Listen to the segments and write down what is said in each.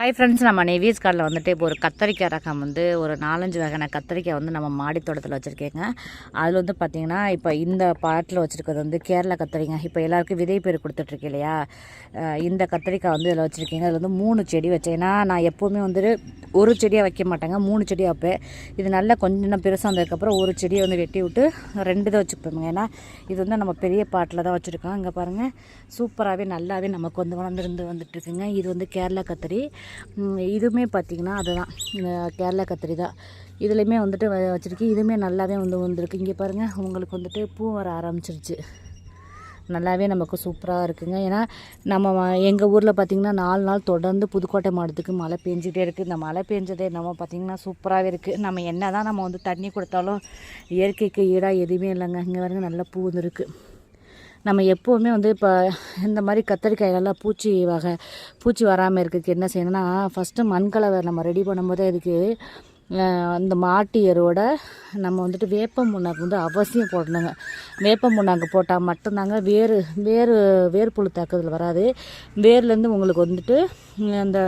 Hi friends நம்ம navies கார்டில் வந்துட்டு இப்போ ஒரு கத்தரிக்காய் ரகம் வந்து ஒரு நாலஞ்சு வகையான கத்தரிக்காய் வந்து நம்ம மாடி தோட்டத்தில் வச்சுருக்கேங்க. அதில் வந்து பார்த்திங்கன்னா இப்போ இந்த பாட்டில் வச்சுருக்கிறது வந்து கேரளா கத்தரிக்காய் இப்போ எல்லாருக்கும் விதை பேர் கொடுத்துட்ருக்கு இல்லையா? இந்த கத்தரிக்காய் வந்து இதில் வச்சுருக்கீங்க. அதில் வந்து மூணு செடி வச்சேன். ஏன்னா நான் எப்போவுமே வந்துட்டு ஒரு செடியாக வைக்க மாட்டேங்க. மூணு செடியாக வைப்பேன். இது நல்லா கொஞ்சம் பெருசாக வந்ததுக்கப்புறம் ஒரு செடியை வந்து வெட்டி விட்டு ரெண்டு தான் வச்சுப்போங்க. ஏன்னா இது வந்து நம்ம பெரிய பாட்டில் தான் வச்சுருக்கோம். இங்கே பாருங்கள் சூப்பராகவே நல்லாவே நமக்கு வந்து வளர்ந்துருந்து வந்துட்டுருக்குங்க. இது வந்து கேரளா கத்திரி. இதுவுமே பார்த்திங்கன்னா அதுதான். இந்த கேரளா கத்திரி தான். இதுலேயுமே வந்துட்டு வ- இதுவுமே நல்லாவே வந்து வந்திருக்கு. இங்கே பாருங்கள் உங்களுக்கு வந்துட்டு பூ வர ஆரம்பிச்சிருச்சு. நல்லாவே நமக்கு சூப்பராக இருக்குங்க. ஏன்னா நம்ம எங்கள் ஊரில் பார்த்திங்கன்னா நாலு நாள் தொடர்ந்து புதுக்கோட்டை மாவட்டத்துக்கு மழை பெஞ்சிட்டே இருக்குது இந்த மழை பெஞ்சதே நம்ம பார்த்திங்கன்னா சூப்பராகவே இருக்குது நம்ம என்ன தான் நம்ம வந்து தண்ணி கொடுத்தாலும் இயற்கைக்கு ஈடாக எதுவுமே இல்லைங்க. இங்கே பாருங்க நல்ல பூ வந்துருக்கு நம்ம எப்போவுமே வந்து இப்போ இந்த மாதிரி கத்தரிக்காய்கள்லாம் பூச்சி வகை பூச்சி வராமல் இருக்கிறதுக்கு என்ன செய்யணும்னா ஃபஸ்ட்டு மண்கலவை நம்ம ரெடி பண்ணும்போதே இதுக்கு அந்த மாட்டு எருவோட நம்ம வந்துட்டு வேப்ப முன்னாக்கு வந்து அவசியம் போடணுங்க. வேப்ப முன்னாக்கு போட்டால் மட்டும்தாங்க வேறு வேறு புழு தாக்குதல் வராது. வேர்லேருந்து உங்களுக்கு வந்துட்டு அந்த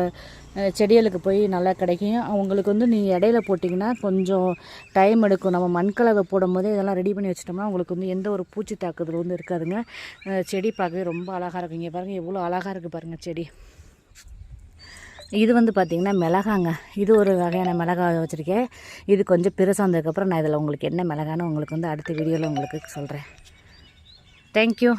செடிகளுக்கு போய் நல்லா கிடைக்கும். உங்களுக்கு வந்து நீங்கள் இடையில போட்டிங்கன்னா கொஞ்சம் டைம் எடுக்கும். நம்ம மண்கலவை போடும்போது இதெல்லாம் ரெடி பண்ணி வச்சிட்டோம்னா உங்களுக்கு வந்து எந்த ஒரு பூச்சி தாக்குதல் வந்து இருக்காதுங்க. செடி பார்க்கவே ரொம்ப அழகாக இருக்கும். இங்கே பாருங்கள் எவ்வளோ அழகாக இருக்குது பாருங்கள் செடி. இது வந்து பார்த்திங்கன்னா மிளகாங்க. இது ஒரு வகையான மிளகா வச்சுருக்கேன். இது கொஞ்சம் பெருசாக வந்ததுக்கப்புறம் நான் இதில் உங்களுக்கு என்ன மிளகான்னு உங்களுக்கு வந்து அடுத்த வீடியோவில் உங்களுக்கு சொல்கிறேன் தேங்க்யூ